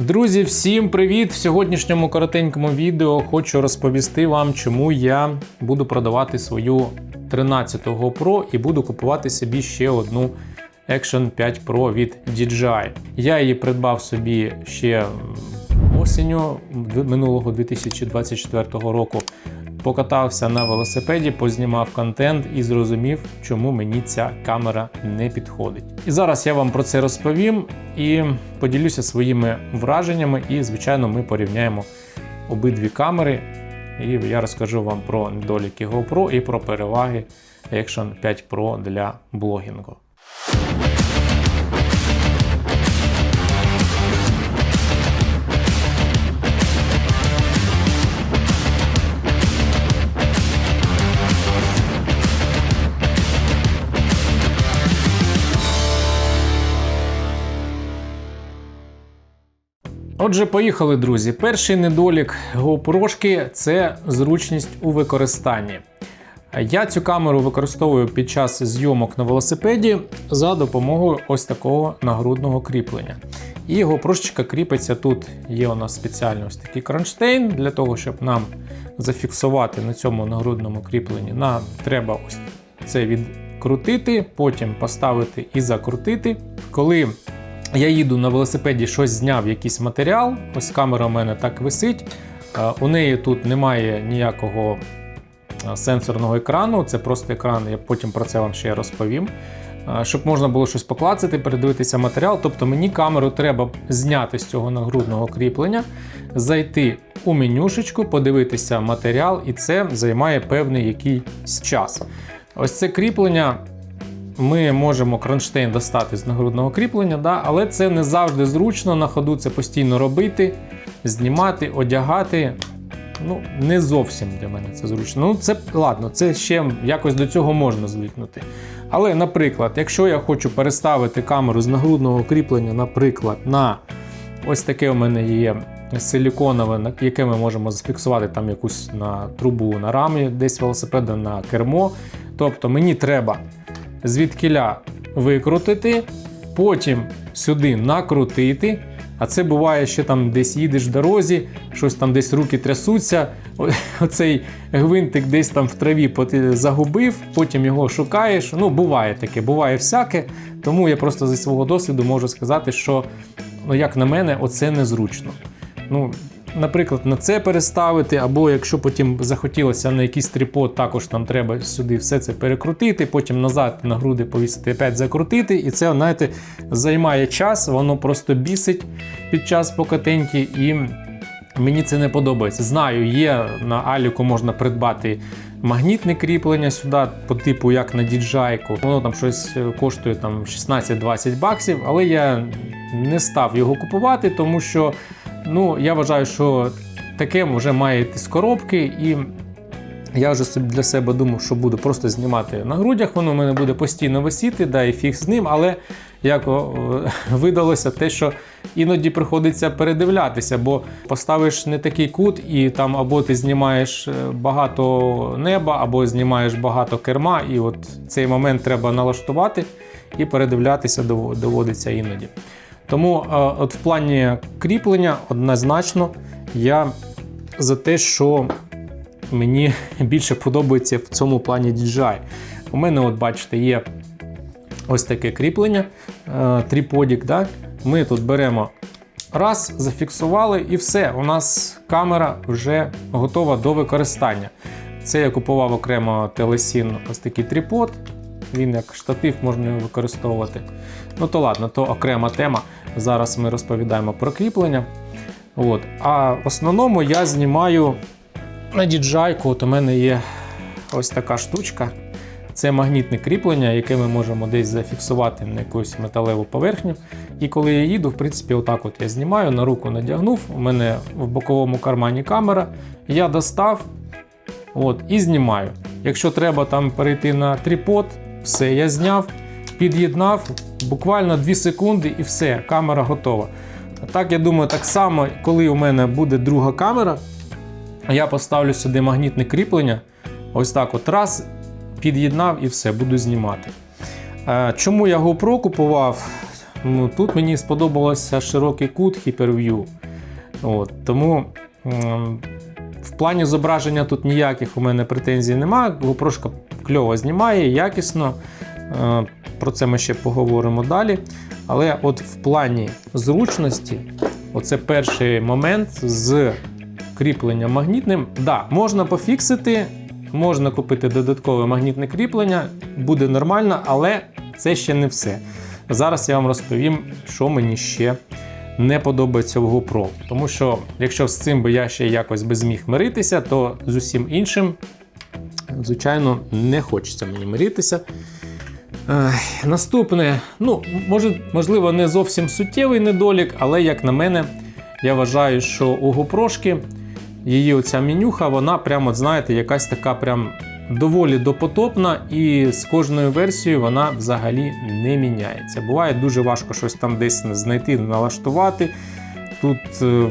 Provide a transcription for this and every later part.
Друзі, всім привіт! В сьогоднішньому коротенькому відео хочу розповісти вам, чому я буду продавати свою 13 GoPro і буду купувати собі ще одну Action 5 Pro від DJI. Я її придбав собі ще осінню минулого 2024 року. Покатався на велосипеді, познімав контент і зрозумів, чому мені ця камера не підходить. І зараз я вам про це розповім і поділюся своїми враженнями. І, звичайно, ми порівняємо обидві камери. І я розкажу вам про недоліки GoPro і про переваги Action 5 Pro для блогінгу. Отже, поїхали, друзі. Перший недолік GoPro – це зручність у використанні. Я цю камеру використовую під час зйомок на велосипеді за допомогою ось такого нагрудного кріплення. І GoPro кріпиться тут. Є у нас спеціальний ось такий кронштейн. Для того, щоб нам зафіксувати на цьому нагрудному кріпленні, нам треба ось це відкрутити, потім поставити і закрутити. Коли я їду на велосипеді, щось зняв, якийсь матеріал. Ось камера у мене так висить. Е, У неї тут немає ніякого е, сенсорного екрану, це просто екран, я потім про це вам ще розповім. Е, Щоб можна було щось поклацати, передивитися матеріал. Тобто мені камеру треба зняти з цього нагрудного кріплення, зайти у менюшечку, подивитися матеріал, і це займає певний якийсь час. Ось це кріплення ми можемо кронштейн достати з нагрудного кріплення, да, але це не завжди зручно на ходу це постійно робити, знімати, одягати. Ну, не зовсім для мене це зручно. Ну, це ладно, це ще якось до цього можна звикнути. Але, наприклад, якщо я хочу переставити камеру з нагрудного кріплення, наприклад, на ось таке у мене є силіконове, яке ми можемо зафіксувати там якусь на трубу на рамі, десь велосипеда на кермо. Тобто мені треба звідкіля викрутити, потім сюди накрутити. А це буває, що там десь їдеш в дорозі, щось там десь руки трясуться. Оцей гвинтик десь там в траві загубив, потім його шукаєш. Ну, буває таке, буває всяке. Тому я просто зі свого досвіду можу сказати, що, ну, як на мене, оце незручно. Ну, наприклад, на це переставити, або якщо потім захотілося на якийсь трипод, також нам треба сюди все це перекрутити, потім назад на груди повісити, опять закрутити. І це, знаєте, займає час, воно просто бісить під час покатеньки, і мені це не подобається. Знаю, є на Аліку можна придбати. Магнітне кріплення сюди, по типу як на діджайку. Воно там щось е, коштує там 16-20 баксів, але я не став його купувати, тому що Ну, я вважаю, що таке вже має йти з коробки, і я вже для себе думав, що буду просто знімати на грудях, воно в мене буде постійно висіти, да, і фіг з ним, але як видалося те, що іноді приходиться передивлятися, бо поставиш не такий кут, і там або ти знімаєш е, багато неба, або знімаєш багато керма, і от цей момент треба налаштувати і передивлятися доводиться іноді. Тому е, от в плані кріплення однозначно я за те, що мені більше подобається в цьому плані DJI. У мене, от бачите, є ось таке кріплення, е, тріподік. Да? Ми тут беремо раз, зафіксували, і все. У нас камера вже готова до використання. Це я купував окремо телесін ось такий тріпод. Він як штатив можна його використовувати. Ну то ладно, то окрема тема. Зараз ми розповідаємо про кріплення. От. А в основному я знімаю на DJI. От у мене є ось така штучка. Це магнітне кріплення, яке ми можемо десь зафіксувати на якусь металеву поверхню. І коли я їду, в принципі, отак от я знімаю, на руку надягнув. У мене в боковому кармані камера. Я достав от, і знімаю. Якщо треба там перейти на трипод, все, я зняв, під'єднав, буквально 2 секунди і все, камера готова. Так, я думаю, так само, коли у мене буде друга камера, я поставлю сюди магнітне кріплення. Ось так от раз, під'єднав і все, буду знімати. Е, Чому я GoPro купував? ну, тут мені сподобався широкий кут Hyper-View. От, тому в плані зображення тут ніяких у мене претензій немає. GoPro кльово знімає, якісно. Е, Про це ми ще поговоримо далі. Але от в плані зручності, оце перший момент з кріпленням магнітним. Да, можна пофіксити, можна купити додаткове магнітне кріплення, буде нормально, але це ще не все. Зараз я вам розповім, що мені ще не подобається в GoPro. Тому що, якщо з цим би я ще якось би зміг миритися, то з усім іншим, звичайно, не хочеться мені миритися. Наступне, ну, може, можливо, не зовсім суттєвий недолік, але як на мене, я вважаю, що у GoPro її оця менюха, вона прямо, знаєте, якась така прям доволі допотопна, і з кожною версією вона взагалі не міняється. Буває дуже важко щось там десь знайти, налаштувати. Тут, е,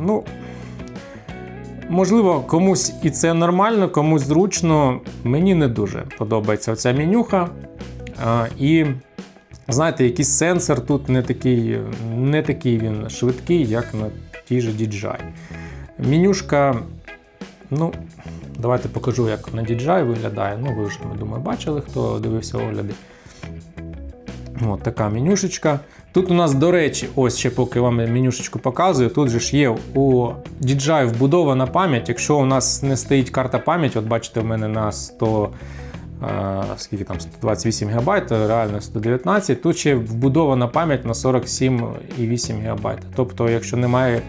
ну, можливо, комусь і це нормально, комусь зручно. Мені не дуже подобається оця менюха. І знаєте, якийсь сенсор тут не такий, не такий він швидкий, як на тій же DJI. Менюшка, ну, давайте покажу, як на DJI виглядає. Ну, ви вже, думаю, бачили, хто дивився огляди. От така менюшечка. Тут у нас, до речі, ось ще поки вам менюшечку показую, тут же ж є у DJI вбудована пам'ять. Якщо у нас не стоїть карта пам'яті, от бачите, в мене на 100, е, скільки там, 128 ГБ, реально 119, тут ще вбудована пам'ять на 47,8 ГБ. Тобто, якщо немає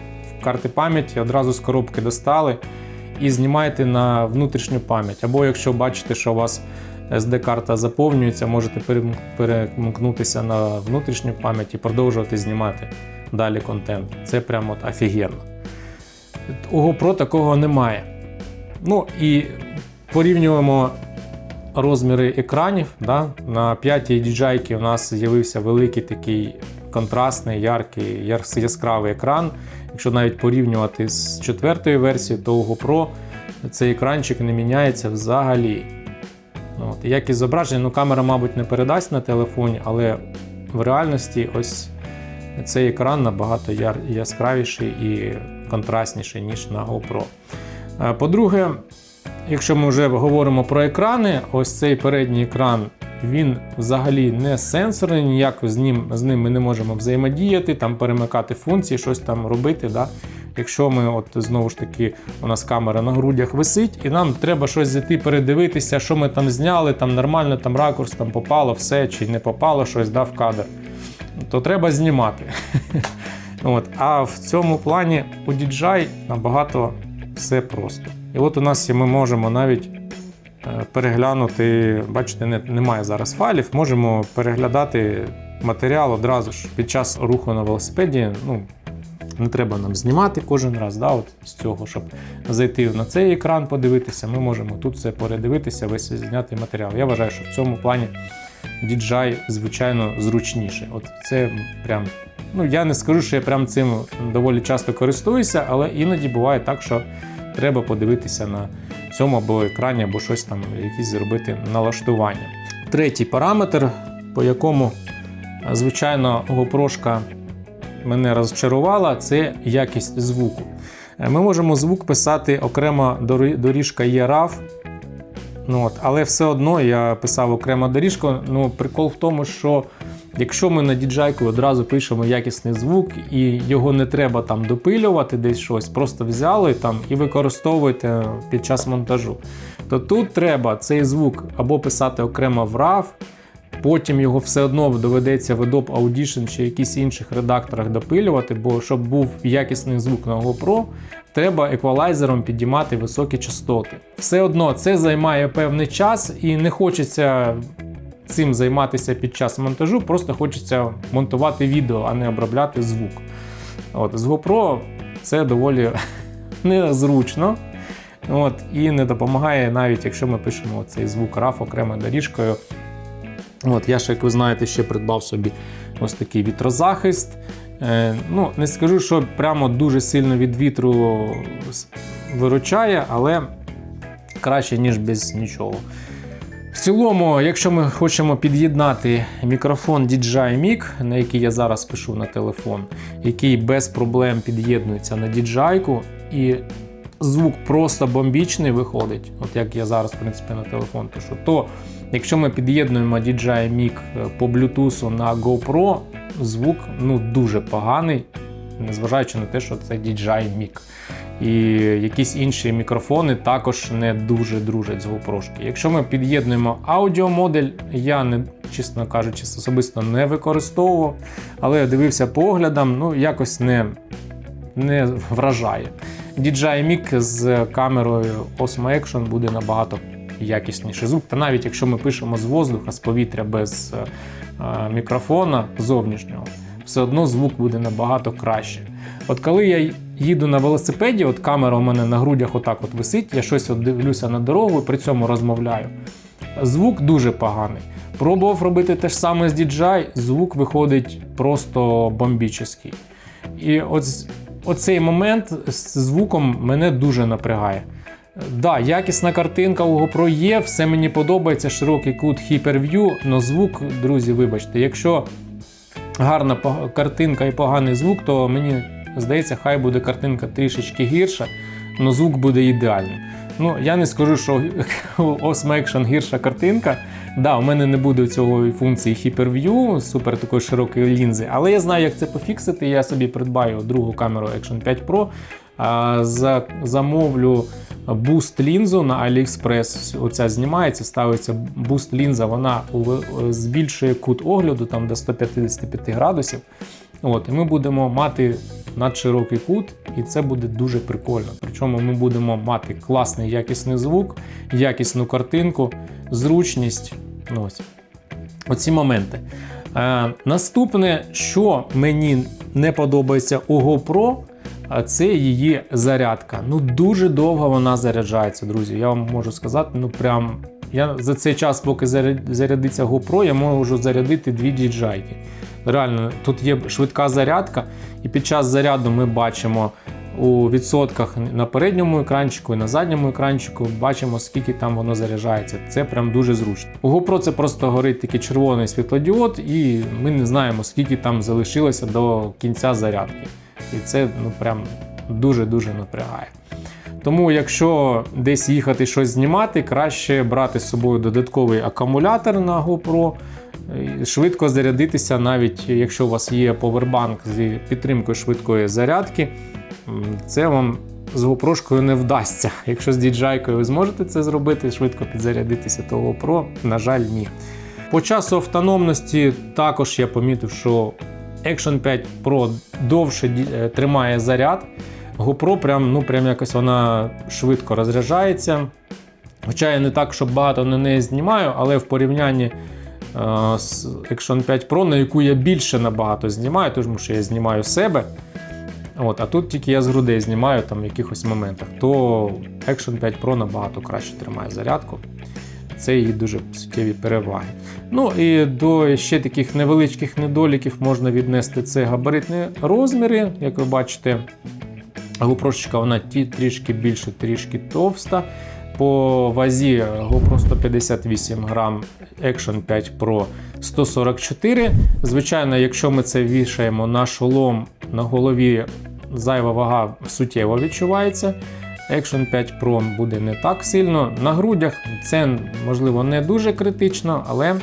карти пам'яті, одразу з коробки достали і знімаєте на внутрішню пам'ять. Або якщо бачите, що у вас SD-карта заповнюється, можете перемкнутися на внутрішню пам'ять і продовжувати знімати далі контент. Це прямо офігенно. У GoPro такого немає. Ну і порівнюємо розміри екранів. Да? На п'ятій DJI у нас з'явився великий такий контрастний, яркий, яскравий екран. Якщо навіть порівнювати з четвертою версією, то у GoPro цей екранчик не міняється взагалі. От, якість зображення, ну камера, мабуть, не передасть на телефоні, але в реальності ось цей екран набагато яскравіший і контрастніший, ніж на GoPro. Е, По-друге, якщо ми вже говоримо про екрани, ось цей передній екран він взагалі не сенсорний, ніяк з ним, з ним ми не можемо взаємодіяти, там перемикати функції, щось там робити. Да? Якщо ми, от знову ж таки, у нас камера на грудях висить, і нам треба щось зайти, передивитися, що ми там зняли, там нормально, там ракурс, там попало все чи не попало щось да, в кадр, то треба знімати. От. А в цьому плані у DJI набагато все просто. І от у нас ми можемо навіть е, переглянути, бачите, немає зараз файлів, можемо переглядати матеріал одразу ж під час руху на велосипеді. Ну, не треба нам знімати кожен раз, да, от з цього, щоб зайти на цей екран, подивитися. Ми можемо тут все передивитися, весь знятий матеріал. Я вважаю, що в цьому плані DJI, звичайно, зручніше. От це прям. Ну, я не скажу, що я прям цим доволі часто користуюся, але іноді буває так, що треба подивитися на цьому або екрані, або щось там, якісь зробити налаштування. Третій параметр, по якому, е, звичайно, GoPro мене розчарувала, це якість звуку. Е, Ми можемо звук писати окремо доріжка є RAW, Ну, от, але все одно я писав окремо доріжку. Ну, прикол в тому, що якщо ми на DJI одразу пишемо якісний звук, і його не треба там допилювати десь щось, просто взяли там і використовуєте під час монтажу, то тут треба цей звук або писати окремо в RAW, Потім його все одно доведеться в Adobe Audition чи якісь інших редакторах допилювати, бо щоб був якісний звук на GoPro, треба еквалайзером підіймати високі частоти. Все одно це займає певний час і не хочеться цим займатися під час монтажу, просто хочеться монтувати відео, а не обробляти звук. От, з GoPro це доволі незручно. От, і не допомагає навіть, якщо ми пишемо цей звук RAW окремою доріжкою. От, я ще, як ви знаєте, ще придбав собі ось такий вітрозахист. Е, ну, не скажу, що прямо дуже сильно від вітру виручає, але краще, ніж без нічого. В цілому, якщо ми хочемо під'єднати мікрофон DJI Mic, на який я зараз пишу на телефон, який без проблем під'єднується на DJI, і звук просто бомбічний виходить, от як я зараз в принципі на телефон пишу, то якщо ми під'єднуємо DJI Mic по Bluetooth на GoPro, звук ну, дуже поганий, незважаючи на те, що це DJI Mic. І якісь інші мікрофони також не дуже дружать з GoPro. Якщо ми під'єднуємо аудіомодель, я не, чесно кажучи, особисто не використовував, але я дивився по оглядам, ну якось не, не вражає. DJI Mic з камерою Osmo Action буде набагато якісніший звук. Та навіть якщо ми пишемо з воздуха, з повітря без е, мікрофона зовнішнього, все одно звук буде набагато краще. От коли я їду на велосипеді, от камера у мене на грудях отак от висить, я щось от дивлюся на дорогу і при цьому розмовляю. Звук дуже поганий. Пробував робити те ж саме з DJI, звук виходить просто бомбічний. І от оцей момент з звуком мене дуже напрягає. Да, якісна картинка у GoPro є, все мені подобається, широкий кут Hyper-View, але звук, друзі, вибачте, якщо гарна картинка і поганий звук, то мені здається, хай буде картинка трішечки гірша, але звук буде ідеальним. Ну, я не скажу, що Osmo Action гірша картинка. Да, у мене не буде цього функції Hyper-View, супер такої широкої лінзи, але я знаю, як це пофіксити. Я собі придбаю другу камеру Action 5 Pro, замовлю буст лінзу на AliExpress. Оця знімається, ставиться буст лінза, вона збільшує кут огляду там до 155 градусів. От, І ми будемо мати надширокий кут, і це буде дуже прикольно. Причому ми будемо мати класний якісний звук, якісну картинку, зручність. Ну, ось. Оці моменти. Е, Наступне, що мені не подобається у GoPro, це її зарядка. Ну, Дуже довго вона заряджається, друзі. Я вам можу сказати, ну прям. Я за цей час, поки зарядиться GoPro, я можу зарядити дві DJI. Реально, тут є швидка зарядка, і під час заряду ми бачимо у відсотках на передньому екранчику і на задньому екранчику, бачимо, скільки там воно заряджається. Це прям дуже зручно. У GoPro це просто горить такий червоний світлодіод, і ми не знаємо, скільки там залишилося до кінця зарядки. І це ну прям дуже-дуже напрягає. Тому, якщо десь їхати щось знімати, краще брати з собою додатковий акумулятор на GoPro, швидко зарядитися, навіть якщо у вас є повербанк з підтримкою швидкої зарядки, це вам з GoPro не вдасться. Якщо з DJI ви зможете це зробити, швидко підзарядитися, то GoPro, на жаль, ні. По часу автономності також я помітив, що Action 5 Pro довше е, тримає заряд. GoPro прям, ну, прям якось вона швидко розряджається. Хоча я не так, щоб багато на неї знімаю, але в порівнянні з Action 5 Pro, на яку я більше набагато знімаю, тому що я знімаю себе. От, А тут тільки я з грудей знімаю там в якихось моментах, то Action 5 Pro набагато краще тримає зарядку. Це її дуже суттєві переваги. Ну і до ще таких невеличких недоліків можна віднести це габаритні розміри. Як ви бачите, GoPro вона трішки більше, трішки товста. По вазі GoPro 158 грам, Action 5 Pro 144. Звичайно, якщо ми це вішаємо на шолом на голові, зайва вага суттєво відчувається. Action 5 Pro буде не так сильно. На грудях це можливо не дуже критично, але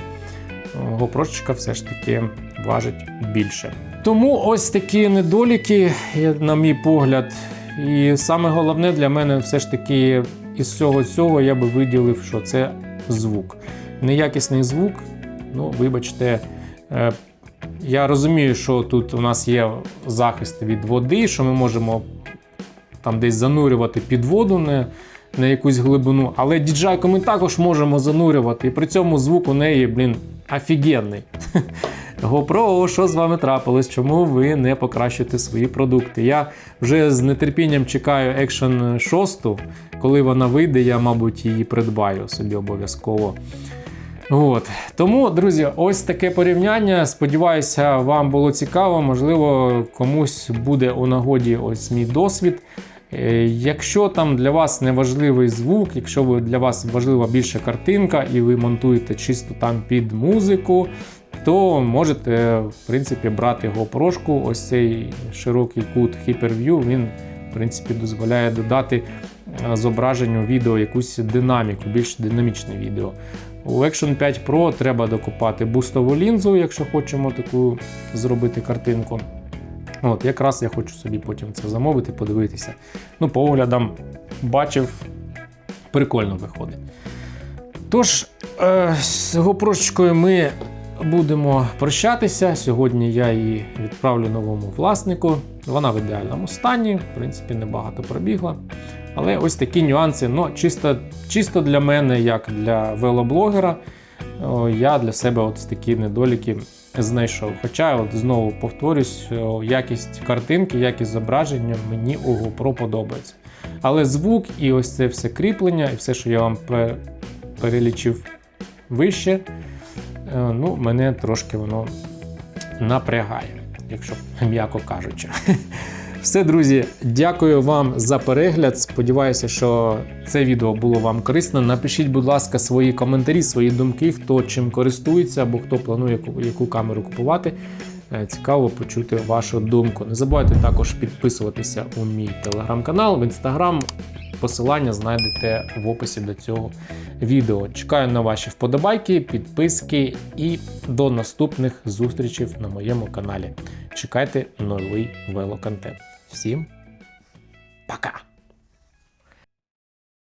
GoPro все ж таки важить більше. Тому ось такі недоліки, на мій погляд. І саме головне для мене все ж таки із всього цього я би виділив, що це звук. Неякісний звук, ну, вибачте, е, я розумію, що тут у нас є захист від води, що ми можемо там десь занурювати під воду на, на якусь глибину, але діджайку ми також можемо занурювати, і при цьому звук у неї, блін, офігенний. GoPro, що з вами трапилось? Чому ви не покращуєте свої продукти? Я вже з нетерпінням чекаю Action 6, коли вона вийде, я, мабуть, її придбаю собі обов'язково. От. Тому, друзі, ось таке порівняння. Сподіваюся, вам було цікаво. Можливо, комусь буде у нагоді ось мій досвід. Е, Якщо там для вас не важливий звук, якщо для вас важлива більше картинка і ви монтуєте чисто там під музику, то можете в принципі брати GoPro. Ось цей широкий кут Hyperview, він в принципі дозволяє додати е, зображенню відео якусь динаміку, більш динамічне відео. У Action 5 Pro треба докупати бустову лінзу, якщо хочемо таку зробити картинку. От, якраз я хочу собі потім це замовити, подивитися. Ну, по оглядам бачив, прикольно виходить. Тож, е, з GoPro ми будемо прощатися. Сьогодні я її відправлю новому власнику. Вона в ідеальному стані, в принципі, небагато пробігла. Але ось такі нюанси, ну, чисто, чисто для мене, як для велоблогера, я для себе от такі недоліки знайшов. Хоча, от знову повторюсь, якість картинки, якість зображення мені у GoPro подобається. Але звук і ось це все кріплення, і все, що я вам перелічив вище, е, ну, мене трошки воно напрягає, якщо м'яко кажучи. Все, друзі, дякую вам за перегляд. Сподіваюся, що це відео було вам корисно. Напишіть, будь ласка, свої коментарі, свої думки, хто чим користується або хто планує яку- яку камеру купувати. Е, Цікаво почути вашу думку. Не забувайте також підписуватися у мій телеграм-канал, в інстаграм. Посилання знайдете в описі до цього відео. Чекаю на ваші вподобайки, підписки і до наступних зустрічей на моєму каналі. Чекайте новий велоконтент. Всім пока!